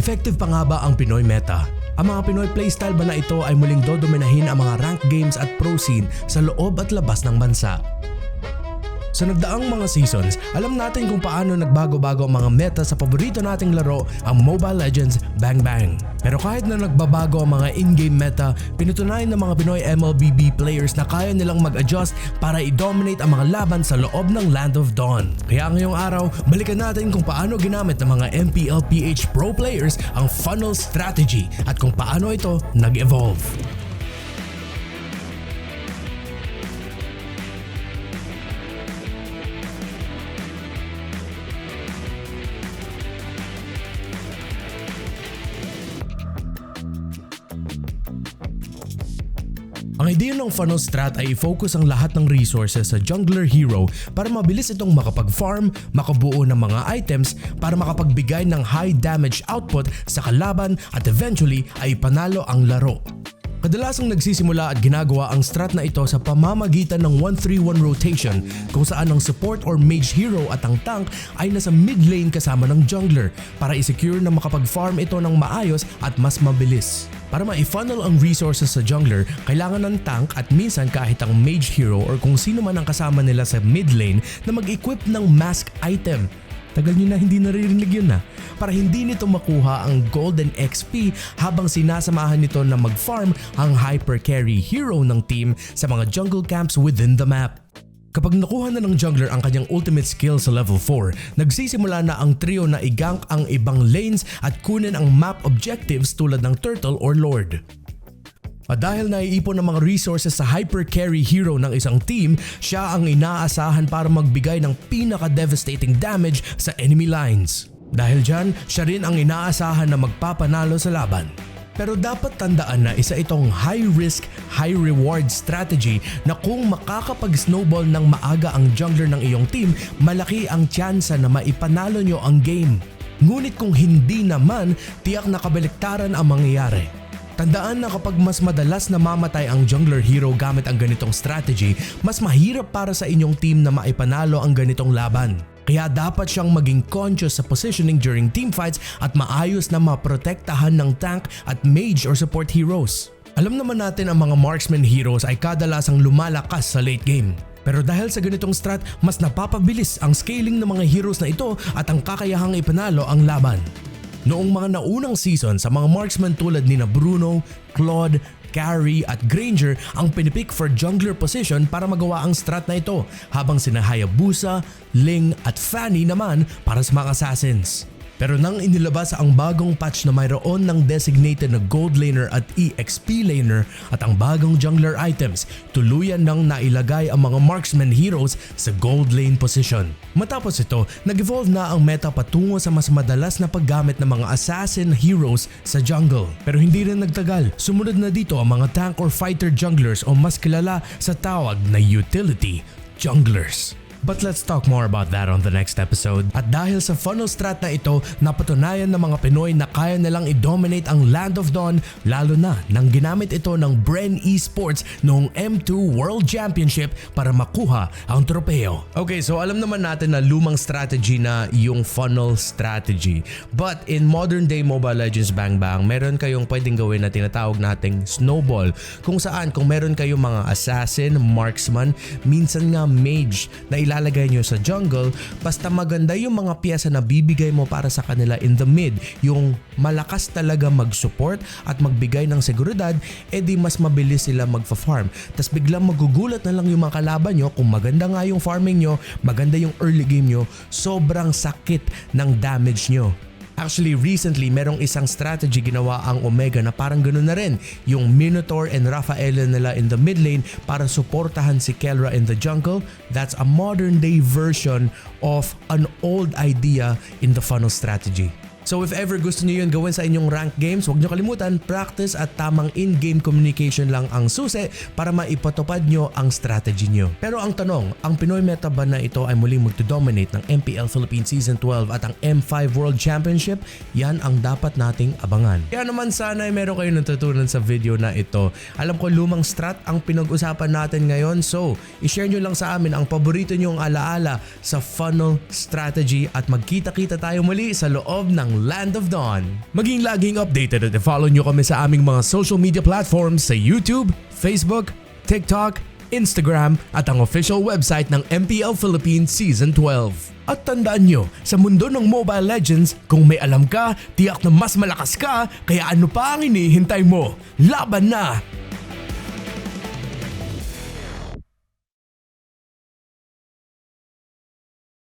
Effective pa nga ba ang Pinoy meta? Ang mga Pinoy playstyle ba na ito ay muling dodominahin ang mga ranked games at pro scene sa loob at labas ng bansa? Sa nagdaang mga seasons, alam natin kung paano nagbago-bago ang mga meta sa paborito nating laro, ang Mobile Legends Bang Bang. Pero kahit na nagbabago ang mga in-game meta, pinutunayan ng mga Pinoy MLBB players na kaya nilang mag-adjust para i-dominate ang mga laban sa loob ng Land of Dawn. Kaya ngayong araw, balikan natin kung paano ginamit ng mga MPLPH Pro players ang funnel strategy at kung paano ito nag-evolve. Ang idea ng funnel strat ay i-focus ang lahat ng resources sa jungler hero para mabilis itong makapag-farm, makabuo ng mga items para makapagbigay ng high damage output sa kalaban at eventually ay panalo ang laro. Kadalasang nagsisimula at ginagawa ang strat na ito sa pamamagitan ng 1-3-1 rotation kung saan ang support or mage hero at ang tank ay nasa mid lane kasama ng jungler para i-secure na makapag-farm ito ng maayos at mas mabilis. Para ma-funnel ang resources sa jungler, kailangan ng tank at minsan kahit ang mage hero or kung sino man ang kasama nila sa mid lane na mag-equip ng mask item Tagal nyo na hindi naririnig yun na. Para hindi nito makuha ang golden XP habang sinasamahan nito na mag-farm ang hyper carry hero ng team sa mga jungle camps within the map. Kapag nakuha na ng jungler ang kanyang ultimate skill sa level 4, nagsisimula na ang trio na i-gank ang ibang lanes at kunin ang map objectives tulad ng turtle or lord. At dahil naiipon ng mga resources sa hyper carry hero ng isang team, siya ang inaasahan para magbigay ng pinaka-devastating damage sa enemy lines. Dahil dyan, siya rin ang inaasahan na magpapanalo sa laban. Pero dapat tandaan na isa itong high risk, high reward strategy na kung makakapag-snowball ng maaga ang jungler ng iyong team, malaki ang tsansa na maipanalo nyo ang game. Ngunit kung hindi naman, tiyak na kabaliktaran ang mangyayari. Tandaan na kapag mas madalas namamatay ang jungler hero gamit ang ganitong strategy, mas mahirap para sa inyong team na maipanalo ang ganitong laban. Kaya dapat siyang maging conscious sa positioning during teamfights at maayos na maprotektahan ng tank at mage or support heroes. Alam naman natin ang mga marksman heroes ay kadalasang lumalakas sa late game. Pero dahil sa ganitong strat, mas napapabilis ang scaling ng mga heroes na ito at ang kakayahang ipanalo ang laban. Noong mga naunang season sa mga marksman tulad ni na Bruno, Claude, Carry at Granger ang pinipick for jungler position para magawa ang strat na ito habang sina Hayabusa, Ling at Fanny naman para sa mga assassins. Pero nang inilabas ang bagong patch na mayroon ng designated na gold laner at EXP laner at ang bagong jungler items, tuluyan nang nailagay ang mga marksman heroes sa gold lane position. Matapos ito, nag-evolve na ang meta patungo sa mas madalas na paggamit ng mga assassin heroes sa jungle. Pero hindi rin nagtagal, sumunod na dito ang mga tank or fighter junglers o mas kilala sa tawag na utility junglers. But let's talk more about that on the next episode. At dahil sa funnel strat na ito, napatunayan ng mga Pinoy na kaya nilang i-dominate ang Land of Dawn lalo na nang ginamit ito ng Bren Esports noong M2 World Championship para makuha ang tropeo. Okay, so alam naman natin na lumang strategy na yung funnel strategy. But in modern day Mobile Legends Bang Bang, meron kayong pwedeng gawin na tinatawag nating snowball kung saan kung meron kayong mga assassin, marksman, minsan nga mage na ilalagay nyo sa jungle basta maganda yung mga pyesa na bibigay mo para sa kanila in the mid. Yung malakas talaga mag-support at magbigay ng seguridad edi mas mabilis sila magfa-farm. Tas biglang magugulat na lang yung mga kalaban nyo kung maganda nga yung farming nyo maganda yung early game nyo sobrang sakit ng damage nyo Actually, recently, merong isang strategy ginawa ang Omega na parang ganun na rin. Yung Minotaur and Raphael nila in the mid lane para suportahan si Kelra in the jungle. That's a modern day version of an old idea in the funnel strategy. So if ever gusto niyo yun gawin sa inyong rank games, huwag niyo kalimutan, practice at tamang in-game communication lang ang susi para maipatupad nyo ang strategy niyo. Pero ang tanong, ang Pinoy meta ba na ito ay muling magto-dominate ng MPL Philippines Season 12 at ang M5 World Championship? Yan ang dapat nating abangan. Kaya naman sana ay meron kayo natutunan sa video na ito. Alam ko lumang strat ang pinag-usapan natin ngayon so i-share nyo lang sa amin ang paborito nyong alaala sa funnel strategy at magkita-kita tayo muli sa loob ng Land of Dawn. Maging laging updated at follow nyo kami sa aming mga social media platforms sa YouTube, Facebook, TikTok, Instagram at ang official website ng MPL Philippines Season 12. At tandaan nyo, sa mundo ng Mobile Legends, kung may alam ka, tiyak na mas malakas ka, kaya ano pa ang inihintay mo? Laban na!